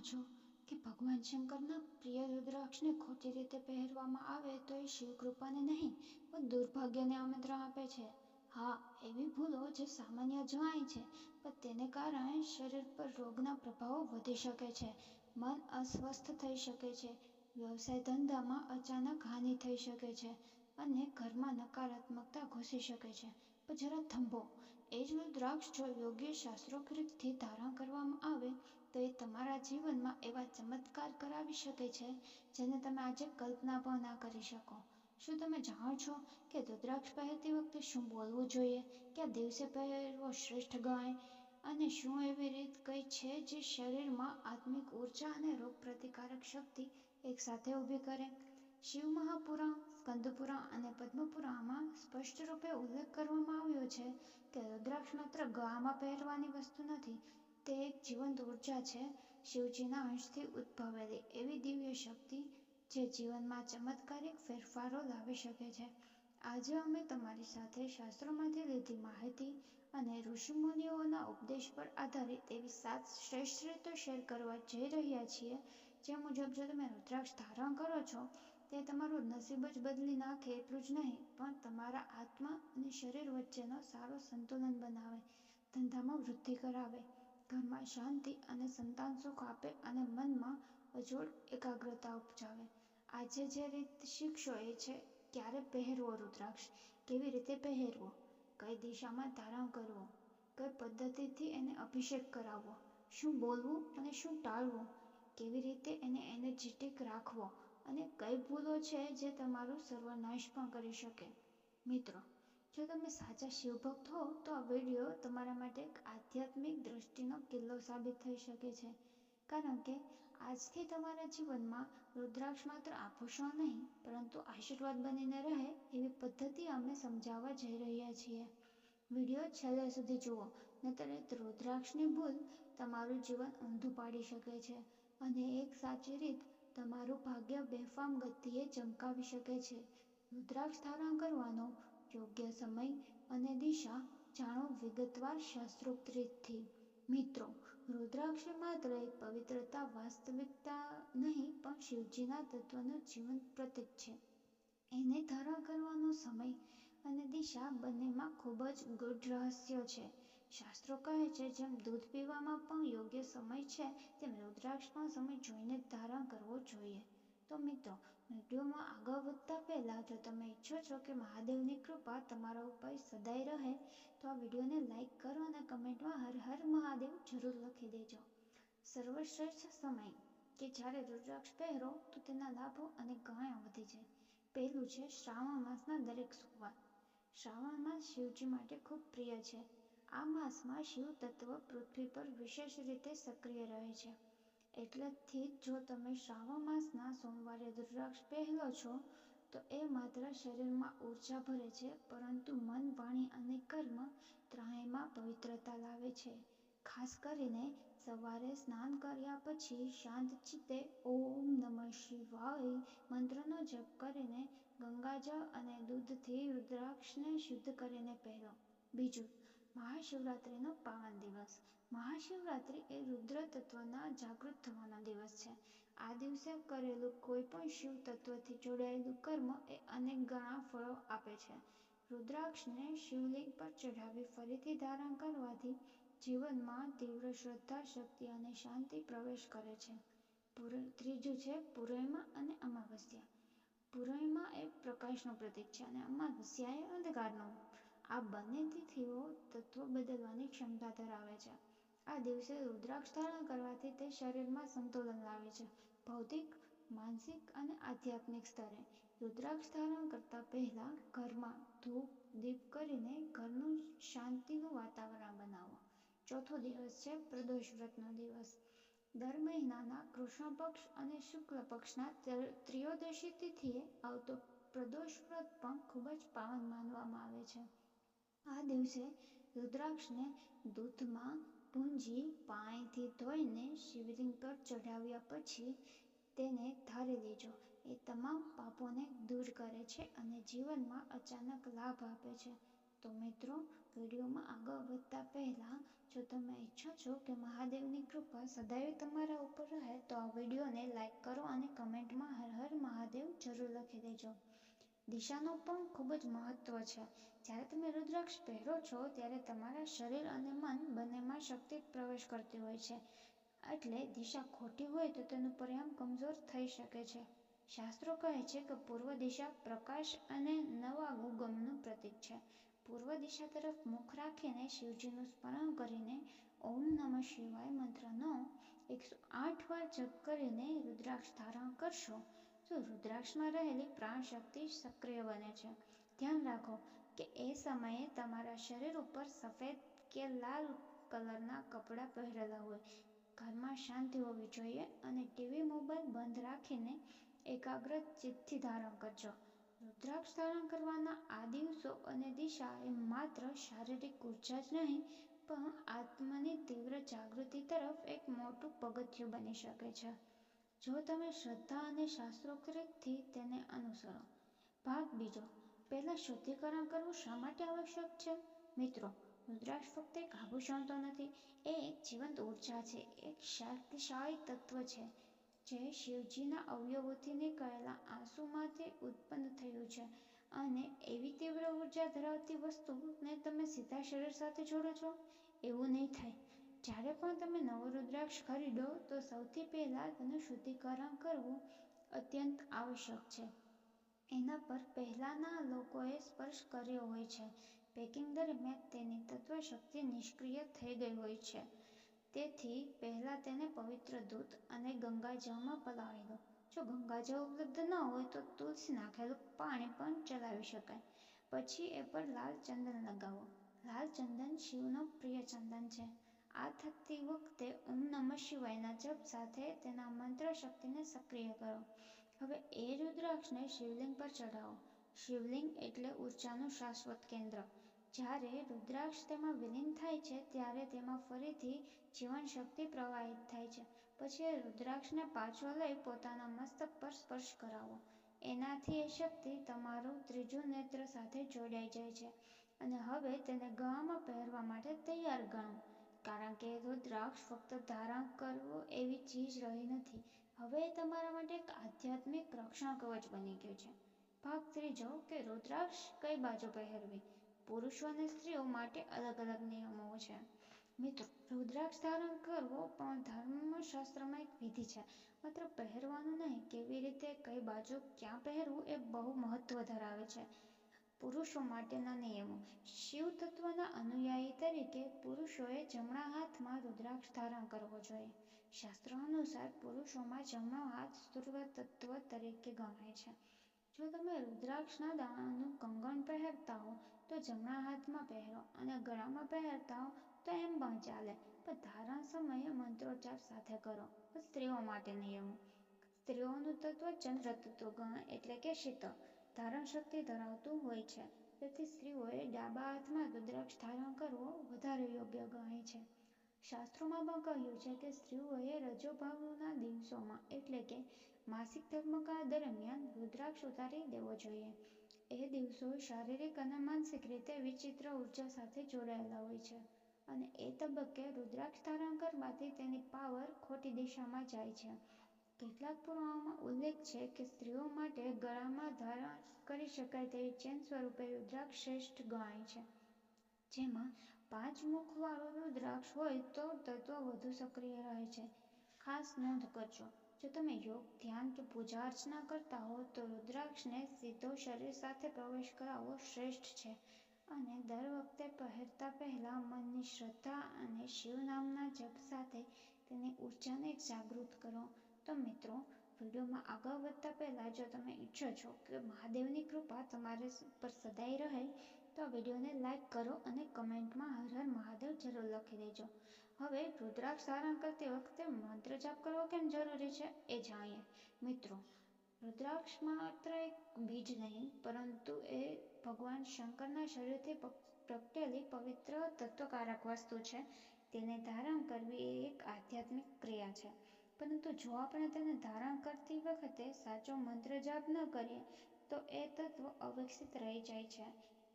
છો કે ભગવાન શંકરના પ્રિય રુદ્રાક્ષને ખોટી રીતે પહેરવામાં આવે તો એ શિવકૃપાને નહીં, પણ દુર્ભાગ્યને આમંત્રણ આપે છે. હા, એવી ભૂલો જે સામાન્ય જણાય છે, પણ તેને કારણે શરીર પર રોગના પ્રભાવો વધી શકે છે. મન અસ્વસ્થ થઈ શકે છે, વ્યવસાય ધંધામાં અચાનક હાનિ થઈ શકે છે અને ઘરમાં નકારાત્મકતા ઘૂસી શકે છે. પણ જરા થંભો, એ જ રુદ્રાક્ષ જો યોગ્ય શાસ્ત્રોક્ત રીતથી ધારણ કરવામાં આવે તો એ તમારા જીવનમાં એવા ચમત્કાર કરાવી શકે છે, જેને તમે આજે કલ્પના પણ ના કરી શકો. શું તમે જાણો છો કે રુદ્રાક્ષ પહેરતી વખતે શું બોલવું જોઈએ? કયા દિવસે પહેરવો શ્રેષ્ઠ ગણાય? અને શું એવી રીત કઈ છે જે શરીરમાં આત્મિક ઊર્જા અને રોગ પ્રતિકારક શક્તિ એકસાથે ઊભી કરે? શિવ મહાપુરાણ સ્કંદપુરાણ અને પદ્મપુરાણમાં સ્પષ્ટ રૂપે ઉલ્લેખ કરવામાં આવ્યો છે કે રુદ્રાક્ષ માત્ર ગળામાં પહેરવાની વસ્તુ નથી તે એક જીવંત ઊર્જા છે, શિવજીના અંશથી ઉદ્ભવેલી એવી દિવ્ય શક્તિ જે જીવનમાં ચમત્કારિક ફેરફારો લાવી શકે છે. આજે અમે તમારી સાથે શાસ્ત્રોમાંથી લીધી માહિતી અને ઋષિમુનિઓના ઉપદેશ પર આધારિત એવી સાત શ્રેષ્ઠ રીતો શેર કરવા જઈ રહ્યા છીએ, જે મુજબ જો તમે રુદ્રાક્ષ ધારણ કરો છો, તે તમારું નસીબ જ બદલી નાખે એટલું જ નહીં, પણ તમારા આત્મા અને શરીર વચ્ચેનો સારો સંતુલન બનાવે, ધંધામાં વૃદ્ધિ કરાવે ઘરમાં શાંતિ અને સંતાન સુખ આપે અને મનમાં અજોડ એકાગ્રતા ઉપજાવે. આજે જે રીત શીખશો એ છે, ક્યારે પહેરવો રુદ્રાક્ષ? કેવી રીતે પહેરવો? કઈ દિશામાં ધારણ કરવો? કઈ પદ્ધતિથી એને અભિષેક કરાવવો? શું બોલવું અને શું ટાળવું? કેવી રીતે એને એનર્જેટિક રાખવો? અને કઈ ભૂલો છે જે તમારું સર્વનાશ પણ કરી શકે? મિત્રો જો તમે સાચા શિવભક્ત હો, તો આ વીડિયો તમારા માટે એક આધ્યાત્મિક દ્રષ્ટિનો કિલ્લો સાબિત થઈ શકે છે. કારણ કે આજથી તમારા જીવનમાં રુદ્રાક્ષ માત્ર આભૂષણ નહીં, પરંતુ આશીર્વાદ બનીને રહે એવી પદ્ધતિ અમે સમજાવવા જઈ રહ્યા છીએ. વીડિયો છેલ્લે સુધી જુઓ નતર રુદ્રાક્ષની ભૂલ તમારું જીવન ઊંધું પાડી શકે છે અને એક સાચી રીત તમારું ભાગ્ય બેફામ ગતિએ ચમકાવી શકે છે. રુદ્રાક્ષ ધારણ કરવાનો યોગ્ય સમય અને દિશા જાણો વિગતવાર શાસ્ત્રોક્ત રીતથી મિત્રો રુદ્રાક્ષ માત્ર એક પવિત્રતા વાસ્તવિકતા નહીં, પણ શિવજીના તત્વનું જીવંત પ્રતીક છે. એને ધારણ કરવાનો સમય અને દિશા બંનેમાં ખૂબ જ ગૂઢ રહસ્ય છે. શાસ્ત્રો કહે છે, જેમ દૂધ પીવામાં પણ યોગ્ય સમય છે, તેમ રુદ્રાક્ષ પણ સમય જોઈને ધારણ કરવો જોઈએ. તો મિત્રો વિડીયોમાં આગળ વધતા પહેલાં જો તમે ઈચ્છો છો કે મહાદેવની કૃપા તમારા ઉપર સદાય રહે, તો આ વિડીયોને લાઈક કરો અને કમેન્ટમાં હર હર મહાદેવ જરૂર લખી દેજો. સર્વશ્રેષ્ઠ સમય, કે જ્યારે રુદ્રાક્ષ પહેરો, તો તેના લાભો અને ઘણા વધી જાય. પહેલું છે શ્રાવણ માસના દરેક સોમવાર શ્રાવણ માસ શિવજી માટે ખૂબ પ્રિય છે. આ માસમાં શિવ તત્વ પૃથ્વી પર વિશેષ રીતે સક્રિય રહે છે. એટલેથી જો તમે શ્રાવણ માસના સોમવારે રુદ્રાક્ષ પહેરો છો, તો એ માત્ર શરીરમાં ઊર્જા ભરે છે, પરંતુ મન, વાણી અને કર્મ ત્રણેયમાં પવિત્રતા લાવે છે. ખાસ કરીને સવારે સ્નાન કર્યા પછી શાંત ચિત્તે ઓમ નમઃ શિવાય મંત્રનો જપ કરીને ગંગાજળ અને દૂધથી રુદ્રાક્ષને શુદ્ધ કરીને પહેરો. બીજું, મહાશિવરાત્રિનો પાવન દિવસ. મહાશિવરાત્રિ એ રુદ્ર તત્વના જાગૃત થવાનો દિવસ છે. આ દિવસે કરેલું કોઈ પણ શિવ તત્વથી જોડાયેલું કર્મ એ અનેક ગણા ફળો આપે છે. રુદ્રાક્ષને શિવલિંગ પર ચઢાવી ફરીથી ધારણ કરવાથી જીવનમાં તીવ્ર શ્રદ્ધા, શક્તિ અને શાંતિ પ્રવેશ કરે છે. ત્રીજું છે પૂર્ણિમા અને અમાવસ્યા. પૂર્ણિમા એ પ્રકાશનું પ્રતીક છે અને અમાવસ્યા એ અંધકારનું. આ બંને તિથિઓ તત્વ બદલવાની ક્ષમતા ધરાવે છે. આ દિવસે રુદ્રાક્ષ ધારણ કરવાથી તે શરીરમાં સંતુલન લાવે છે. ભૌતિક, માનસિક અને આધ્યાત્મિક સ્તરે રુદ્રાક્ષ ધારણ કરતા પહેલા ઘરમાં ધૂપ, દીપ કરીને ઘરનું શાંતિનું વાતાવરણ બનાવો. ચોથો દિવસ છે પ્રદોષ વ્રતનો દિવસ. દર મહિનાના કૃષ્ણ પક્ષ અને શુક્લ પક્ષના ત્રયોદશી તિથિએ આવતો પ્રદોષ વ્રત પણ ખૂબ જ પાવન માનવામાં આવે છે. આ દિવસે રુદ્રાક્ષને દૂધમાં ભૂંજી પાણીથી ધોઈને શિવલિંગ પર ચઢાવ્યા પછી તેને ધારી લેજો એ તમામ પાપોને દૂર કરે છે અને જીવનમાં અચાનક લાભ આપે છે. તો મિત્રો, વિડીયોમાં આગળ વધતા પહેલાં, જો તમે ઈચ્છો છો કે મહાદેવની કૃપા સદાય તમારા ઉપર રહે, તો આ વિડીયોને લાઈક કરો અને કમેન્ટમાં હર હર મહાદેવ જરૂર લખી દેજો. દિશાનું પણ ખૂબ જ મહત્વ છે. જ્યારે તમે રુદ્રાક્ષ પહેરો છો, ત્યારે તમારા શરીર અને મન બંનેમાં શક્તિ પ્રવેશ કરતી હોય છે. એટલે દિશા ખોટી હોય તો તેનું પરિણામ કમજોર થઈ શકે છે. શાસ્ત્રો કહે છે કે પૂર્વ દિશા પ્રકાશ અને નવા ઉગમનું પ્રતીક છે. પૂર્વ દિશા તરફ મુખ રાખીને શિવજીનું સ્મરણ કરીને ઓમ નમઃ શિવાય મંત્રનો એકસો આઠ વાર જપ કરીને રુદ્રાક્ષ ધારણ કરશો. તો રુદ્રાક્ષમાં રહેલી પ્રાણ શક્તિ સક્રિય બને છે. ધ્યાન રાખો કે એ સમયે તમારા શરીર ઉપર સફેદ કે લાલ કલરના કપડાં પહેરેલા હોય. ઘરમાં શાંતિ હોવી જોઈએ અને ટીવી, મોબાઈલ બંધ રાખીને એકાગ્ર ચિત્તથી ધારણ કરજો. રુદ્રાક્ષ ધારણ કરવાના આ દિવસો અને દિશા એ માત્ર શારીરિક ઊર્જા જ નહીં, પણ આત્માની તીવ્ર જાગૃતિ તરફ એક મોટું પગથિયું બની શકે છે. જો તમે શ્રદ્ધા અને શાસ્ત્રોક્ત રીતથી તેને અનુસરો. ભાગ બીજો, પહેલાં શુદ્ધિકરણ કરવું શા માટે આવશ્યક છે? મિત્રો, રુદ્રાક્ષ ફક્ત એક આભૂષણ તો નથી, એ એક જીવંત ઊર્જા છે, એક શક્તિશાળી તત્વ છે, જે શિવજીના અવયવોથી નીકળેલા આંસુમાંથી ઉત્પન્ન થયું છે. અને એવી તીવ્ર ઊર્જા ધરાવતી વસ્તુને તમે સીધા શરીર સાથે જોડો છો? એવું નહીં થાય. જ્યારે પણ તમે નવો રુદ્રાક્ષ ખરીદો, તો સૌથી પહેલાં તેનું શુદ્ધિકરણ કરવું અત્યંત આવશ્યક છે. એના પર પહેલાંના લોકોએ સ્પર્શ કર્યો હોય છે. પેકિંગ દરમિયાન તેની તત્વ શક્તિ નિષ્ક્રિય થઈ ગઈ હોય છે. તેથી પહેલાં તેને પવિત્ર દૂધ અને ગંગાજળમાં પલાળી દો. જો ગંગાજળ ઉપલબ્ધ ન હોય, તો તુલસી નાખેલું પાણી પણ ચલાવી શકાય. પછી એ પર લાલ ચંદન લગાવો. લાલ ચંદન શિવનો પ્રિય ચંદન છે. આ થતી વખતે ઓમ નમઃ શિવાયના જપ સાથે તેના મંત્ર શક્તિને સક્રિય કરો. હવે એ રુદ્રાક્ષને શિવલિંગ પર ચઢાવો. શિવલિંગ એટલે ઉર્જાનું શાશ્વત કેન્દ્ર. જ્યારે રુદ્રાક્ષ તેમાં વિલીન થાય છે, ત્યારે તેમાં ફરીથી જીવન શક્તિ પ્રવાહિત થાય છે. પછી એ રુદ્રાક્ષને પાછો લઈ પોતાના મસ્તક પર સ્પર્શ કરાવો. એનાથી એ શક્તિ તમારું ત્રીજું નેત્ર સાથે જોડાઈ જાય છે. અને હવે તેને ગળામાં પહેરવા માટે તૈયાર ગણો. કારણ કે રુદ્રાક્ષ ફક્ત ધારણ કરવું એવી ચીજ રહી નથી, હવે તમારા માટે એક આધ્યાત્મિક રક્ષણ કવચ બની ગયું છે. ભાગ ત્રીજો, કે રુદ્રાક્ષ કઈ બાજુ પહેરવી? પુરુષો અને સ્ત્રીઓ માટે અલગ અલગ નિયમો છે. મિત્રો, રુદ્રાક્ષ ધારણ કરવો પણ ધર્મશાસ્ત્રમાં એક વિધિ છે. માત્ર પહેરવાનું નહીં, કેવી રીતે કઈ બાજુ ક્યાં પહેરવું એ બહુ મહત્વ ધરાવે છે. પુરુષો માટેના નિયમો. શિવ તત્વના અનુયાયી તરીકે પુરુષોએ જમણા હાથમાં રુદ્રાક્ષ ધારણ કરવો જોઈએ. શાસ્ત્રો અનુસાર પુરુષોમાં જમણો હાથ ધ્રુવ તત્વ તરીકે ગણાય છે. જો તમે રુદ્રાક્ષના દાણાનું કંગણ પહેરતા હો, તો જમણા હાથમાં પહેરો અને ગળામાં પહેરતા હો, તો એમ પણ ચાલે. પણ ધારણ સમયે મંત્રોચ્ચાર સાથે કરો. સ્ત્રીઓ માટે નિયમો. સ્ત્રીઓનું તત્વ ચંદ્ર તત્વ ગણ એટલે કે શીતળ. ધારણ શક્તિ ધરાવતું હોય છે. તેથી સ્ત્રીઓએ ડાબા હાથમાં રુદ્રાક્ષ ધારણ કરવો વધારે યોગ્ય ગણાય છે. શાસ્ત્રોમાં પણ કહ્યું છે કે સ્ત્રીઓએ રજોભાવના દિવસોમાં એટલે કે માસિક ધર્મકાળ દરમિયાન રુદ્રાક્ષ ઉતારી દેવો જોઈએ. એ દિવસો શારીરિક અને માનસિક રીતે વિચિત્ર ઊર્જા સાથે જોડાયેલા હોય છે અને એ તબક્કે રુદ્રાક્ષ ધારણ કરવાથી તેની પાવર ખોટી દિશામાં જાય છે. કેટલાક પુરાણોમાં ઉલ્લેખ છે કે સ્ત્રીઓ માટે ગળામાં ધારણ કરી શકાય તેવી ચેન સ્વરૂપે રુદ્રાક્ષ શ્રેષ્ઠ ગણાય છે. જેમાં પાંચ મુખવાળો રુદ્રાક્ષ હોય તો તત્વ વધુ સક્રિય રહે છે. ખાસ નોંધ કરજો, જો તમે યોગ, ધ્યાન કે પૂજા અર્ચના કરતા હો તો રુદ્રાક્ષને સીધો શરીર સાથે પ્રવેશ કરાવવો શ્રેષ્ઠ છે અને દર વખતે પહેરતા પહેલા મનની શ્રદ્ધા અને શિવ નામના જપ સાથે તેની ઉર્જાને જાગૃત કરો. તો મિત્રો, વિડીયોમાં આગળ વધતા પહેલાં જો તમે ઈચ્છો છો કે મહાદેવની કૃપા તમારે પર સદાય રહે, તો વિડીયોને લાઈક કરો અને કમેન્ટમાં હર હર મહાદેવ જરૂર લખી દેજો. હવે રુદ્રાક્ષ ધારણ કરતી વખતે મંત્ર જાપ કરવો કેમ જરૂરી છે એ જાણીએ. મિત્રો, રુદ્રાક્ષ માત્ર એક બીજ નહીં, પરંતુ એ ભગવાન શંકરના શરીરથી પ્રગટેલી પવિત્ર તત્વકારક વસ્તુ છે. તેને ધારણ કરવી એ એક આધ્યાત્મિક ક્રિયા છે. પરંતુ જો આપણે તેને ધારણ કરતી વખતે સાચો મંત્ર જાપ ન કરીએ, તો એ તત્વ અવિકસિત રહી જાય છે.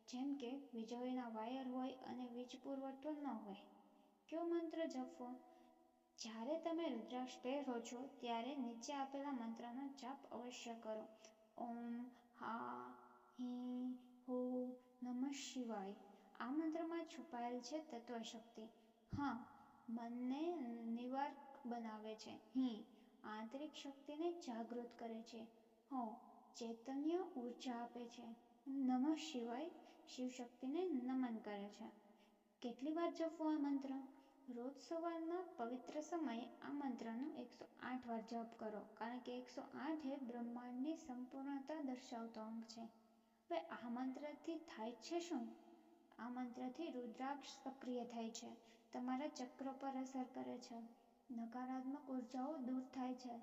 જેમ કે વીજળીના વાયર હોય અને વીજ પુરવઠો ન હોય. કયો મંત્ર જપવો? જ્યારે તમે રુદ્રાક્ષ પહેરો છો, ત્યારે નીચે આપેલા મંત્રનો જાપ અવશ્ય કરો. ઓમ, હા, હી, હો, નમઃ શિવાય. આ મંત્રમાં છુપાયેલ છે તત્વશક્તિ. હા મનને નિર્વાક બનાવે છે. હિ આંતરિક શક્તિને જાગૃત કરે છે. હો, ચૈતન્ય ઊર્જા આપે છે. નમઃ શિવાય શિવશક્તિને નમન કરે છે. કેટલી વાર જપવો આ મંત્ર? રોજ સવારના પવિત્ર સમયે આ મંત્રનો એકસો આઠ વાર જપ કરો, કારણ કે એકસો આઠ એ બ્રહ્માંડની સંપૂર્ણતા દર્શાવતો અંક છે. હવે આ મંત્રથી થાય છે શું? આ મંત્રથી રુદ્રાક્ષ સક્રિય થાય છે. તમારા ચક્ર પર અસર કરે છે. નકારાત્મક ઉર્જાઓ દૂર થાય છે.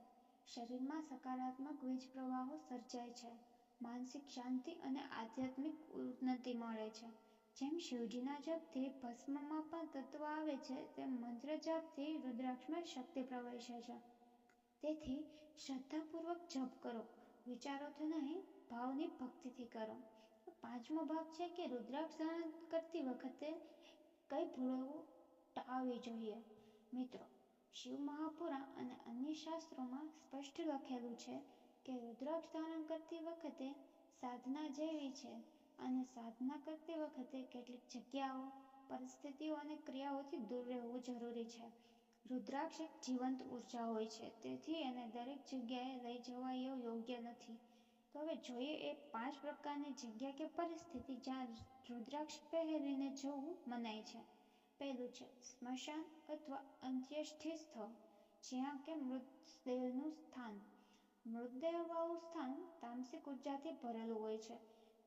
શરીરમાં સકારાત્મક વીજ પ્રવાહો સર્જાય છે. માનસિક શાંતિ અને આધ્યાત્મિક ઉન્નતિ મળે છે. જેમ શિવજીના જપથી ભસ્મમાં પણ તત્વ આવે છે, તેમ મંત્ર જપથી રુદ્રાક્ષમાં શક્તિ પ્રવેશે છે. તેથી શ્રદ્ધાપૂર્વક જપ કરો. વિચારોથી નહીં, ભાવની ભક્તિથી કરો. પાંચમો ભાગ છે કે રુદ્રાક્ષ ધારણ કરતી વખતે કઈ ભૂલો ટાળવી જોઈએ. મિત્રો શિવ મહાપુરાણ અને અન્ય શાસ્ત્રોમાં સ્પષ્ટ લખેલું છે કે રુદ્રાક્ષ ધારણ કરતી વખતે સાધના જેવી છે અને સાધના કરતી વખતે કેટલીક જગ્યાઓ, પરિસ્થિતિઓ અને ક્રિયાઓથી દૂર રહેવું જરૂરી છે. રુદ્રાક્ષ એક જીવંત ઊર્જા હોય છે, તેથી એને દરેક જગ્યાએ લઈ જવા એવું યોગ્ય નથી. તો હવે જોઈએ એ પાંચ પ્રકારની જગ્યા કે પરિસ્થિતિ જ્યાં રુદ્રાક્ષ પહેરીને જવું મનાય છે. પહેલું છે, સ્મશાન અથવા અંત્યેષ્ટિ સ્થળ જ્યાં કે મૃતદેહનું સ્થાન. મૃતદેહવાળું સ્થાન તામસિક ઉર્જાથી ભરેલું હોય છે.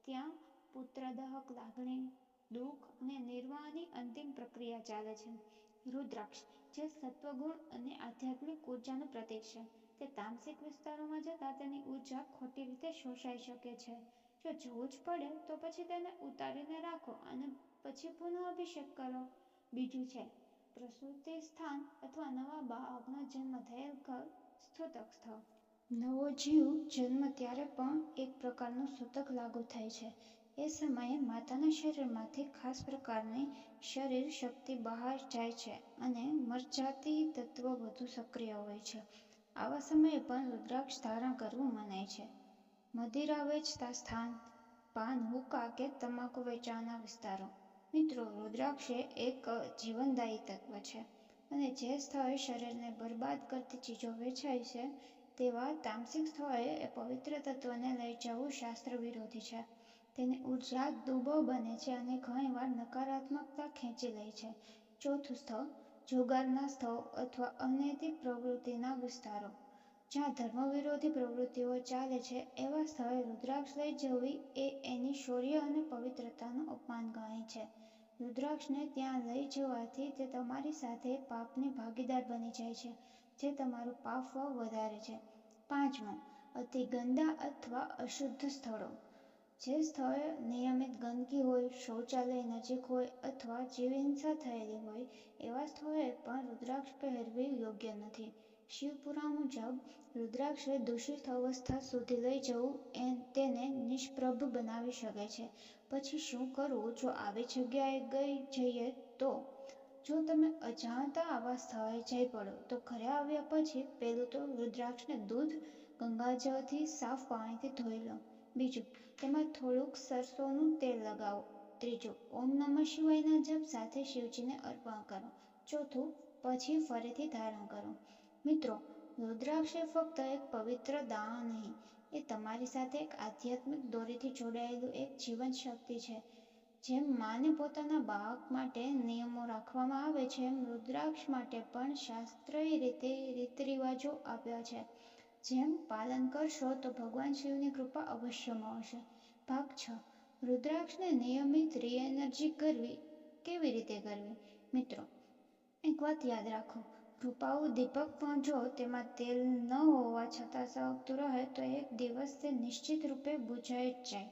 ત્યાં પુત્રદહક લાગણી, દુઃખ અને નિર્વાહની અંતિમ પ્રક્રિયા ચાલે છે. રુદ્રાક્ષ, જે સત્વગુણ અને આધ્યાત્મિક ઉર્જાનું પ્રતીક છે. તે તામસિક વિસ્તારોમાં જતાં તેની ઊર્જા ખોટી રીતે શોષાઈ શકે છે. જો જવું જ પડે, તો પછી તેને ઉતારીને રાખો અને પછી પુનઃ અભિષેક કરો. બીજું છે. પ્રસૂતિ સ્થાન અથવા નવા બાળકનો જન્મ થયેલ ઘર સૂતક સ્થળ. નવો જીવ જન્મ ત્યારે પણ એક પ્રકારનું સૂતક લાગુ થાય છે. એ સમયે માતાના શરીરમાંથી ખાસ પ્રકારની શરીર શક્તિ બહાર જાય છે અને મરજાતી તત્વ વધુ સક્રિય હોય છે. આવા સમયે પણ રુદ્રાક્ષ ધારણ કરવું મનાય છે. મદિરા વેચતા સ્થાન, પાન હુક્કા કે તમાકુ વેચાણના વિસ્તારો. મિત્રો, રુદ્રાક્ષ એક જીવનદાયી તત્વ છે અને જે સ્થળે શરીરને બરબાદ કરતી ચીજો વેચાય છે, તેવા તામસિક સ્થળે એ પવિત્ર તત્વને લઈ જવું શાસ્ત્ર વિરોધી છે. તેની ઊર્જા દુબો બને છે અને ઘણીવાર નકારાત્મકતા ખેંચી લે છે. ચોથું સ્થળ, જુગારના સ્થળ અથવા અનૈતિક પ્રવૃત્તિના વિસ્તારો. જ્યાં ધર્મ વિરોધી પ્રવૃત્તિઓ ચાલે છે, એવા સ્થળે રુદ્રાક્ષ લઈ જવી એ એની શૌર્ય અને પવિત્રતાનું અપમાન ગણાય છે. રુદ્રાક્ષને ત્યાં લઈ જવાથી તે તમારી સાથે પાપની ભાગીદાર બની જાય છે, જે તમારું પાપ વધારે છે. પાંચમું, અતિ ગંદા અથવા અશુદ્ધ સ્થળો. જે સ્થળે નિયમિત ગંદકી હોય, શૌચાલય નજીક હોય અથવા જીવહિંસા થયેલી હોય, એવા સ્થળોએ પણ રુદ્રાક્ષ પહેરવી યોગ્ય નથી. શિવપુરા મુજબ રુદ્રાક્ષે દૂષિત અવસ્થા સુધી લઈ જવું એ તેને નિષ્પ્રભ બનાવી શકે છે. પછી શું કરવું જો આવી જગ્યાએ ગઈ જઈએ તો? જો તમે અજાણતા આવા સ્થળે જઈ પડો, તો ઘરે આવ્યા પછી પહેલું તો રુદ્રાક્ષને દૂધ ગંગાજળથી સાફ પાણીથી ધોઈ લો. બીજું, તેમાં થોડુંક સરસોનું તેલ લગાવો. ત્રીજું, ઓમ નમઃ શિવાયના જપ સાથે શિવજીને અર્પણ કરો. ચોથું, પછી ફરીથી ધારણ કરો. મિત્રો, રુદ્રાક્ષ એ ફક્ત એક પવિત્ર દાણ નહીં એ તમારી સાથે એક આધ્યાત્મિક દોરીથી જોડાયેલું એક જીવન શક્તિ છે, જેમ માને પોતાના બાળક માટે નિયમો રાખવામાં આવે છે રુદ્રાક્ષ માટે પણ શાસ્ત્રીય રીતે રીત રિવાજો આપ્યા છે. જેમ પાલન કરશો તો ભગવાન શિવની કૃપા અવશ્ય મળશે. ભાગ છ. રુદ્રાક્ષને નિયમિત રી-એનર્જી કરવી કેવી રીતે કરવી? મિત્રો, એક વાત યાદ રાખો. રૂપાળું દીપક પણ જો તેમાં તેલ ન હોવા છતાં સળગતું રહે તો એક દિવસ તે નિશ્ચિત રૂપે બુઝાઈ જ જાય.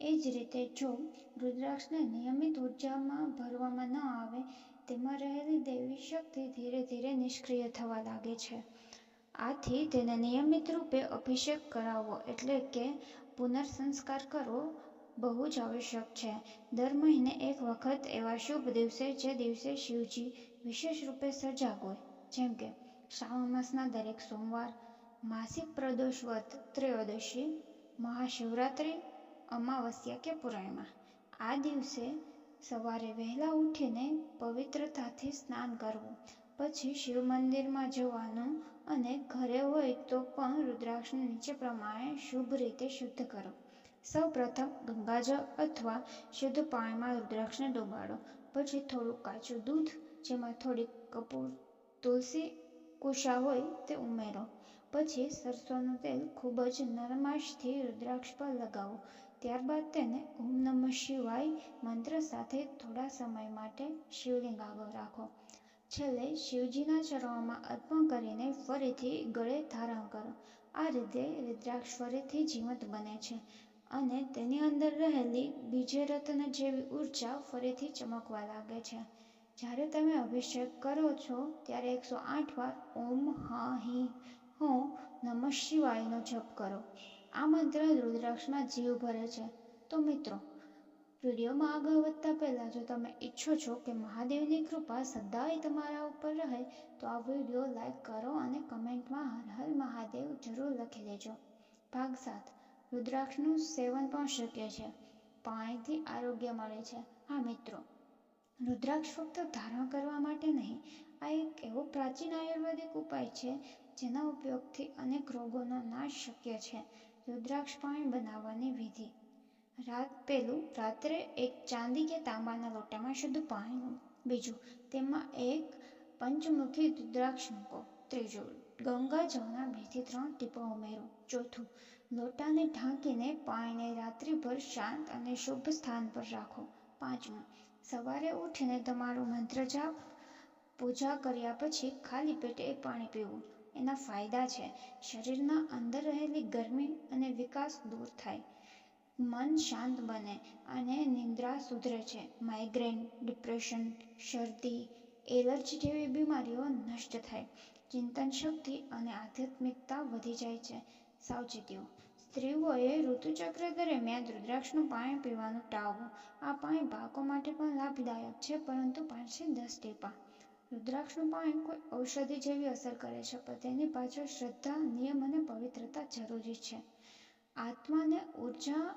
એ જ રીતે જો રુદ્રાક્ષને નિયમિત ઉર્જામાં ભરવામાં ન આવે, તેમાં રહેલી દૈવી શક્તિ ધીરે ધીરે નિષ્ક્રિય થવા લાગે છે. આથી તેને નિયમિત રૂપે અભિષેક કરાવવો એટલે કે પુનર્સંસ્કાર કરવો બહુ જ આવશ્યક છે. દર મહિને એક વખત એવા શુભ દિવસે જે દિવસે શિવજી વિશેષ રૂપે સજાગ હોય. જેમ કે શ્રાવણ માસના દરેક સોમવાર, માસિક પ્રદોષ વ્રત ત્રયોદશી, મહાશિવરાત્રિ, અમાવસ્યા કે પૂર્ણિમા. આ દિવસે સવારે વહેલા ઉઠીને પવિત્રતાથી સ્નાન કરવું, પછી શિવ મંદિરમાં જવાનું અને ઘરે હોય તો પણ રુદ્રાક્ષને નીચે પ્રમાણે શુભ રીતે શુદ્ધ કરો. સૌ પ્રથમ ગંગાજળ અથવા શુદ્ધ પાણીમાં રુદ્રાક્ષને ડુબાડો, પછી થોડું કાચું દૂધ, જેમાં થોડી કપૂર તુલસી કુશા હોય તે ઉમેરો. પછી સરસોનું તેલ ખૂબ જ નરમાશથી રુદ્રાક્ષ પર લગાવો. ત્યારબાદ તેને ઓમ નમઃ શિવાય મંત્ર સાથે થોડા સમય માટે શિવલિંગ આગળ રાખો. છેલ્લે શિવજીના ચરણોમાં અર્પણ કરીને ફરીથી ગળે ધારણ કરો. આ રીતે રુદ્રાક્ષ ફરીથી જીવંત બને છે અને તેની અંદર રહેલી બીજે રત્ન જેવી ઊર્જા ફરીથી ચમકવા લાગે છે. જ્યારે તમે અભિષેક કરો છો, ત્યારે એકસો આઠ વાર ઓમ હા હિ હો નમઃ શિવાયનો જપ કરો. આ મંત્ર રુદ્રાક્ષમાં જીવ ભરે છે. તો મિત્રો, વિડીયોમાં આગળ વધતા પહેલાં જો તમે ઈચ્છો છો કે મહાદેવની કૃપા સદાય તમારા ઉપર રહે, તો આ વીડિયો લાઈક કરો અને કમેન્ટમાં હર હર મહાદેવ જરૂર લખી દેજો. ભાગ સાત, રુદ્રાક્ષનું સેવન પણ શક્ય છે. પાણીથી આરોગ્ય મળે છે. હા મિત્રો રુદ્રાક્ષ ફક્ત ધારણ કરવા માટે નહીં, આ એક એવો પ્રાચીન આયુર્વેદિક ઉપાય છે, જેના ઉપયોગથી અનેક રોગોનો નાશ શક્ય છે, રુદ્રાક્ષ પાણી બનાવવાની વિધિ. રાત પહેલું રાત્રે એક ચાંદી કે તાંબાના લોટામાં શુદ્ધ પાણી બીજું, તેમાં એક પંચમુખી રુદ્રાક્ષ મૂકો. ત્રીજું, ગંગા જળના બેથી ત્રણ ટીપા ઉમેરો. ચોથું, લોટાને ઢાંકીને પાણીને રાત્રિભર શાંત અને શુભ સ્થાન પર રાખો. પાંચમું સવારે ઉઠીને તમારું મંત્ર જાપ, પૂજા કર્યા પછી ખાલી પેટે પાણી પીવું. એના ફાયદા છે. શરીરના અંદર રહેલી ગરમી અને વિકાસ દૂર થાય. મન શાંત બને અને નિંદ્રા સુધરે છે. માઇગ્રેન ડિપ્રેશન શરદી, એલર્જી જેવી બીમારીઓ નષ્ટ થાય. ચિંતન શક્તિ અને આધ્યાત્મિકતા વધી જાય છે. સાવચેતીઓ. સ્ત્રીઓએ ઋતુચક્ર દરમિયાન રુદ્રાક્ષનું પાણી પીવાનું ટાળવું. આ પાણી બાળકો માટે પણ લાભદાયક છે, પરંતુ પાંચથી દસ ટીપા. રુદ્રાક્ષનું પાણી કોઈ ઔષધિ જેવી અસર કરે છે, પણ તેની પાછળ શ્રદ્ધા, નિયમ અને પવિત્રતા જરૂરી છે. આત્માને ઊર્જા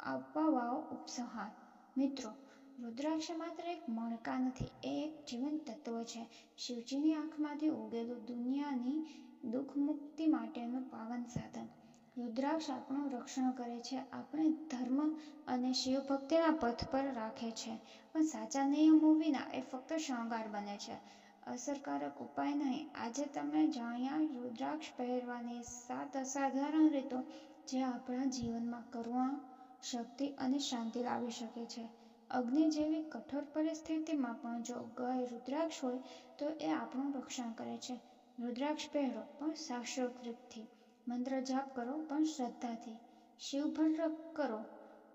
આપવાવાળો ઉપસંહાર. મિત્રો, રુદ્રાક્ષ માત્ર એક મણકા નથી, એ એક જીવન તત્વ છે. શિવજીની આંખમાંથી ઉગેલું દુનિયાની દુઃખ મુક્તિ માટેનું પાવન સાધન. રુદ્રાક્ષ આપણું રક્ષણ કરે છે. આપણે ધર્મ અને શિવભક્તિના પથ પર રાખે છે. પણ સાચા નિયમો વિના એ ફક્ત શણગાર બને છે. અસરકારક ઉપાય નહીં. આજે તમે જાણ્યા રુદ્રાક્ષ પહેરવાની સાત અસાધારણ રીતો જે આપણા જીવનમાં કરુણા, શક્તિ અને શાંતિ લાવી શકે છે. અગ્નિ જેવી કઠોર પરિસ્થિતિમાં પણ જો ગાય રુદ્રાક્ષ હોય તો એ આપણું રક્ષણ કરે છે. રુદ્રાક્ષ પહેરો, પણ શાસ્ત્રોક્ત રીતથી મંત્ર જાપ કરો, પણ શ્રદ્ધાથી. શિવભદ્ર કરો,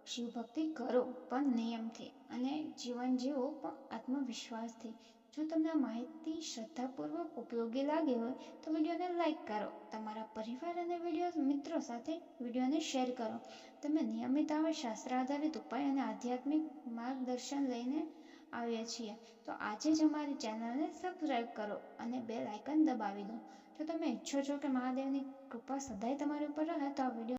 શિવભક્તિ કરો, પણ નિયમથી. અને જીવન જીવો, પણ આત્મવિશ્વાસથી. જો તમને આ માહિતી શ્રદ્ધાપૂર્વક ઉપયોગી લાગી હોય, તો વિડીયોને લાઈક કરો. તમારા પરિવાર અને વીડિયો મિત્રો સાથે વિડીયોને શેર કરો. તમે નિયમિત આવા શાસ્ત્ર આધારિત ઉપાય અને આધ્યાત્મિક માર્ગદર્શન લઈને આવીએ છીએ. તો આજે જ અમારી ચેનલને સબસ્ક્રાઈબ કરો અને બેલ આઇકન દબાવી દો. જો તમે ઈચ્છો છો કે મહાદેવની કૃપા સદાય તમારી ઉપર રહે તો આ વીડિયો